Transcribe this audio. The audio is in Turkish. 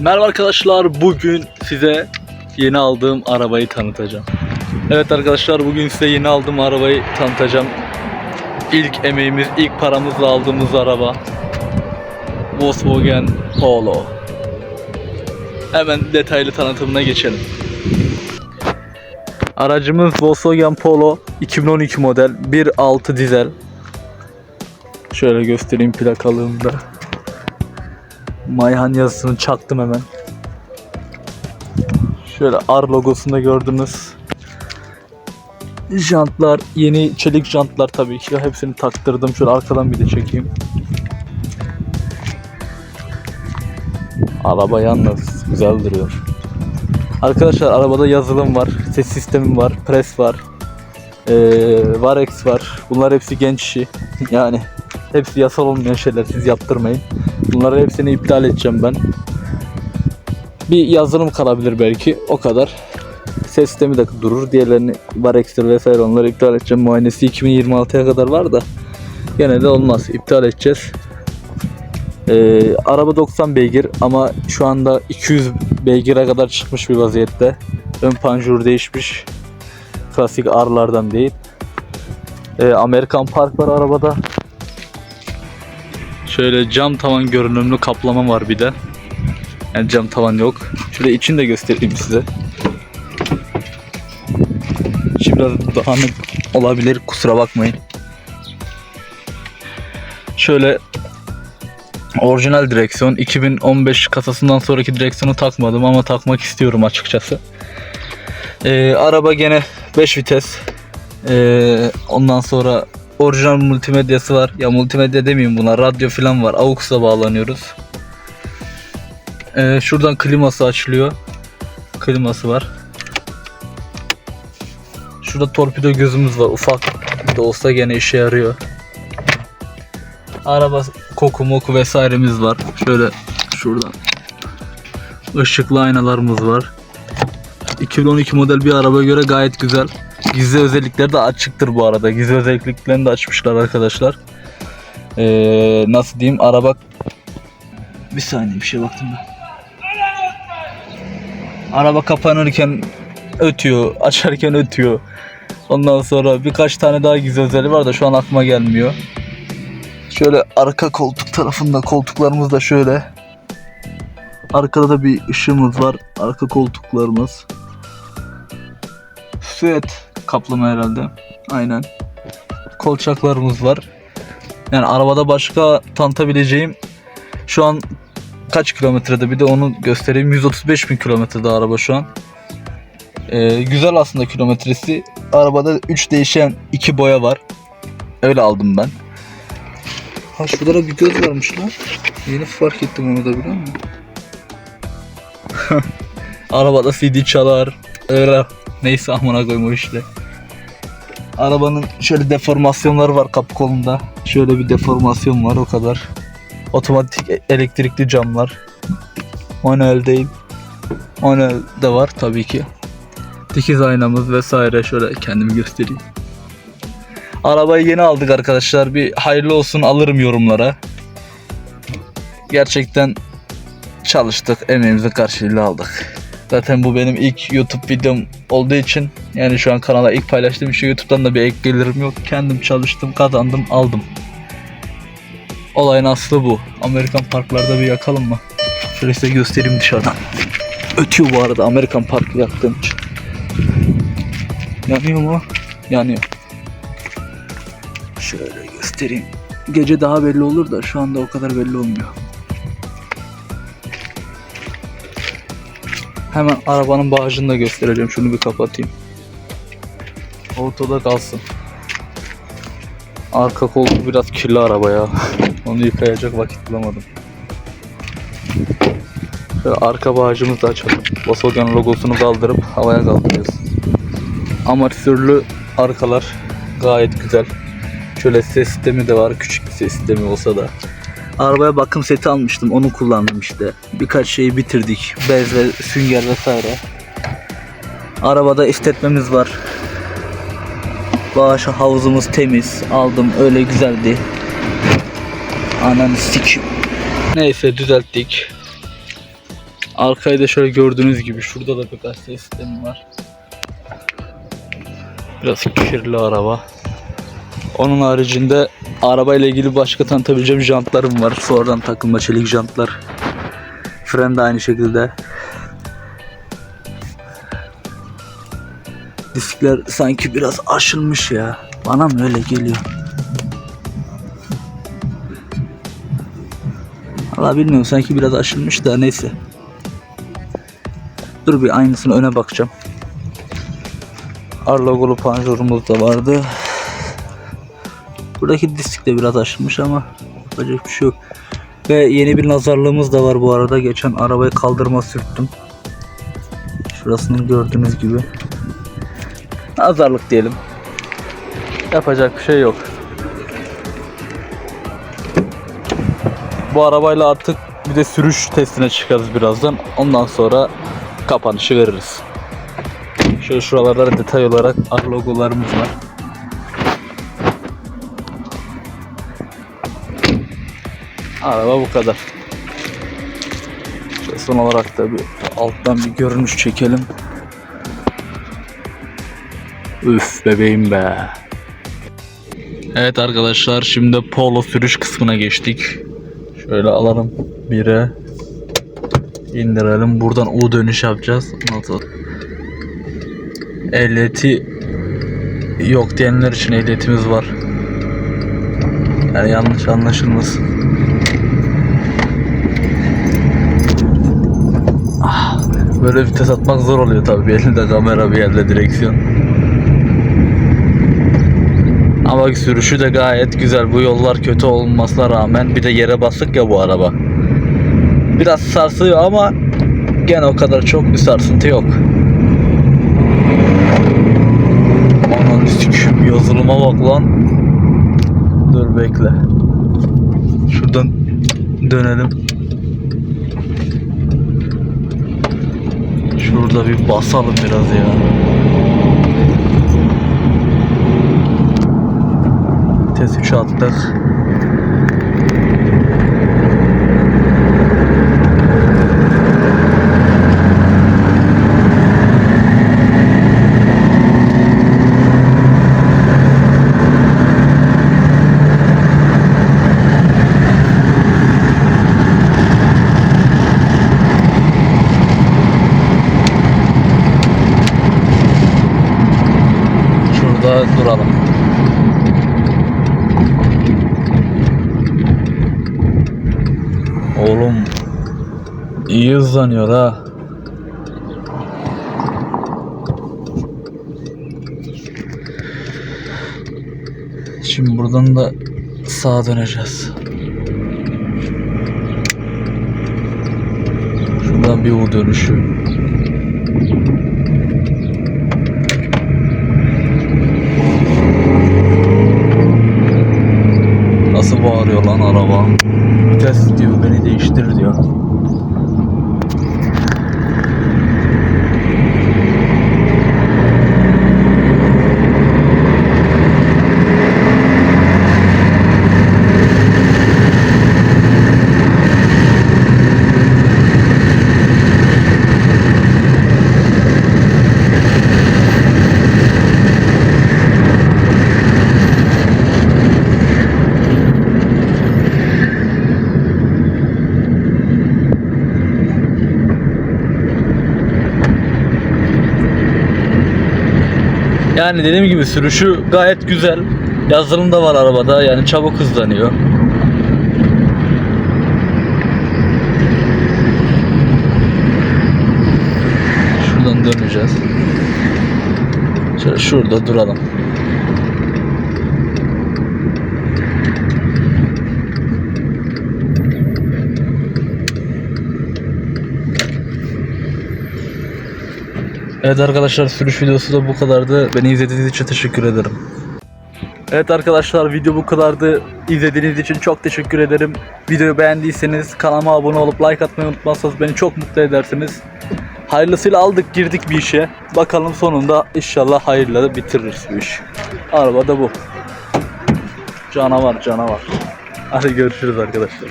Merhaba arkadaşlar. Bugün size yeni aldığım arabayı tanıtacağım. Evet arkadaşlar bugün size yeni aldığım arabayı tanıtacağım. İlk emeğimiz, ilk paramızla aldığımız araba. Volkswagen Polo. Hemen detaylı tanıtımına geçelim. Aracımız Volkswagen Polo 2012 model 1.6 dizel. Şöyle göstereyim plakalığında. Mayhan yazısını çaktım hemen. Şöyle R logosunda gördünüz. Jantlar yeni çelik jantlar tabii ki. Hepsini taktırdım. Şöyle arkadan bir de çekeyim. Araba yalnız güzel duruyor. Arkadaşlar arabada yazılım var, ses sistemi var, pres var, ee, Varex var. Bunlar hepsi genç işi. Yani hepsi yasal olmayan şeyler. Siz yaptırmayın. Bunları hepsini iptal edeceğim ben. Bir yazılım kalabilir belki. O kadar. Ses sistemi de durur. Diğerlerini var ekstra vesaire onları iptal edeceğim. Muayenesi 2026'ya kadar var da gene de olmaz. İptal edeceğiz. Ee, araba 90 beygir ama şu anda 200 beygire kadar çıkmış bir vaziyette. Ön panjur değişmiş. Klasik R'lardan değil. Ee, Amerikan Park var arabada. Şöyle cam tavan görünümlü kaplama var bir de. Yani cam tavan yok. Şöyle içini de göstereyim size. İçi biraz dağınık olabilir kusura bakmayın. Şöyle orijinal direksiyon 2015 kasasından sonraki direksiyonu takmadım ama takmak istiyorum açıkçası. Ee, araba gene 5 vites. Ee, ondan sonra orijinal multimedyası var. Ya multimedya demeyeyim buna. Radyo falan var. AUX'a bağlanıyoruz. Ee, şuradan kliması açılıyor. Kliması var. Şurada torpido gözümüz var. Ufak da olsa gene işe yarıyor. Araba koku moku vesairemiz var. Şöyle şuradan. Işıklı aynalarımız var. 2012 model bir araba göre gayet güzel. Gizli özellikleri de açıktır bu arada. Gizli özelliklerini de açmışlar arkadaşlar. Ee, nasıl diyeyim araba bir saniye bir şey baktım ben. Araba kapanırken ötüyor, açarken ötüyor. Ondan sonra birkaç tane daha gizli özelliği var da şu an aklıma gelmiyor. Şöyle arka koltuk tarafında koltuklarımız da şöyle. Arkada da bir ışığımız var. Arka koltuklarımız. Süet kaplama herhalde. Aynen. Kolçaklarımız var. Yani arabada başka tanıtabileceğim şu an kaç kilometrede bir de onu göstereyim. 135 bin kilometrede araba şu an. Ee, güzel aslında kilometresi. Arabada 3 değişen 2 boya var. Öyle aldım ben. Ha şurada da bir göz varmış lan. Yeni fark ettim onu da biliyor musun? Arabada CD çalar. Öyle. Neyse amına koyma işte. Arabanın şöyle deformasyonları var kapı kolunda. Şöyle bir deformasyon var o kadar. Otomatik elektrikli camlar. Manuel değil. Manuel de var tabii ki. Dikiz aynamız vesaire şöyle kendimi göstereyim. Arabayı yeni aldık arkadaşlar. Bir hayırlı olsun alırım yorumlara. Gerçekten çalıştık. Emeğimizin karşılığını aldık. Zaten bu benim ilk YouTube videom olduğu için yani şu an kanala ilk paylaştığım için YouTube'dan da bir ek gelirim yok. Kendim çalıştım, kazandım, aldım. Olayın aslı bu. Amerikan parklarda bir yakalım mı? Şöyle size göstereyim dışarıdan. Ötüyor bu arada Amerikan parkı yaktığım için. Yanıyor mu? Yanıyor. Şöyle göstereyim. Gece daha belli olur da şu anda o kadar belli olmuyor. Hemen arabanın bağcını da göstereceğim. Şunu bir kapatayım. Ortada kalsın. Arka koltuğu biraz kirli araba ya. Onu yıkayacak vakit bulamadım. Şöyle arka bağcımızı da açalım. Volkswagen logosunu kaldırıp havaya kaldırıyoruz. Amortisörlü arkalar gayet güzel. Şöyle ses sistemi de var. Küçük bir ses sistemi olsa da. Arabaya bakım seti almıştım. Onu kullandım işte. Birkaç şeyi bitirdik. Bez ve sünger vesaire. Arabada istetmemiz var. Bağış havuzumuz temiz. Aldım. Öyle güzeldi. Ananı sikim. Neyse düzelttik. Arkayı da şöyle gördüğünüz gibi şurada da bir gazete sistemi var. Biraz kirli araba. Onun haricinde arabayla ilgili başka tanıtabileceğim jantlarım var. Sonradan takılma çelik jantlar. Fren de aynı şekilde. Diskler sanki biraz aşılmış ya. Bana mı öyle geliyor? Valla bilmiyorum sanki biraz aşılmış da neyse. Dur bir aynısını öne bakacağım. Ar logolu panjurumuz da vardı. Buradaki disk de biraz aşılmış ama yapacak bir şey yok. Ve yeni bir nazarlığımız da var bu arada. Geçen arabayı kaldırma sürttüm. Şurasını gördüğünüz gibi. Nazarlık diyelim. Yapacak bir şey yok. Bu arabayla artık bir de sürüş testine çıkarız birazdan. Ondan sonra kapanışı veririz. Şöyle şuralarda da detay olarak ar logolarımız var. Araba bu kadar. Şöyle son olarak da bir alttan bir görünüş çekelim. Üf bebeğim be. Evet arkadaşlar şimdi polo sürüş kısmına geçtik. Şöyle alalım bire indirelim. Buradan U dönüş yapacağız. Nasıl? Ehliyeti yok diyenler için ehliyetimiz var. Yani yanlış anlaşılmasın. Böyle vites atmak zor oluyor tabii. Bir elinde kamera bir elde direksiyon. Ama sürüşü de gayet güzel. Bu yollar kötü olmasına rağmen bir de yere basık ya bu araba. Biraz sarsıyor ama gene o kadar çok bir sarsıntı yok. Anan sikiyim yazılıma bak lan. Dur bekle. Şuradan dönelim. Şurada bir basalım biraz ya. Vites 3'e attık. Şurada duralım. Oğlum iyi hızlanıyor ha. Şimdi buradan da sağa döneceğiz. Şuradan bir U dönüşü. Nasıl bağırıyor lan araba? Vites diyor beni değiştir diyor. Yani dediğim gibi sürüşü gayet güzel. Yazılım da var arabada yani çabuk hızlanıyor. Şuradan döneceğiz. Şöyle şurada duralım. Evet arkadaşlar sürüş videosu da bu kadardı. Beni izlediğiniz için teşekkür ederim. Evet arkadaşlar video bu kadardı. İzlediğiniz için çok teşekkür ederim. Videoyu beğendiyseniz kanalıma abone olup like atmayı unutmazsanız beni çok mutlu edersiniz. Hayırlısıyla aldık girdik bir işe. Bakalım sonunda inşallah hayırla bitiririz bu iş. Araba da bu. Canavar canavar. Hadi görüşürüz arkadaşlar.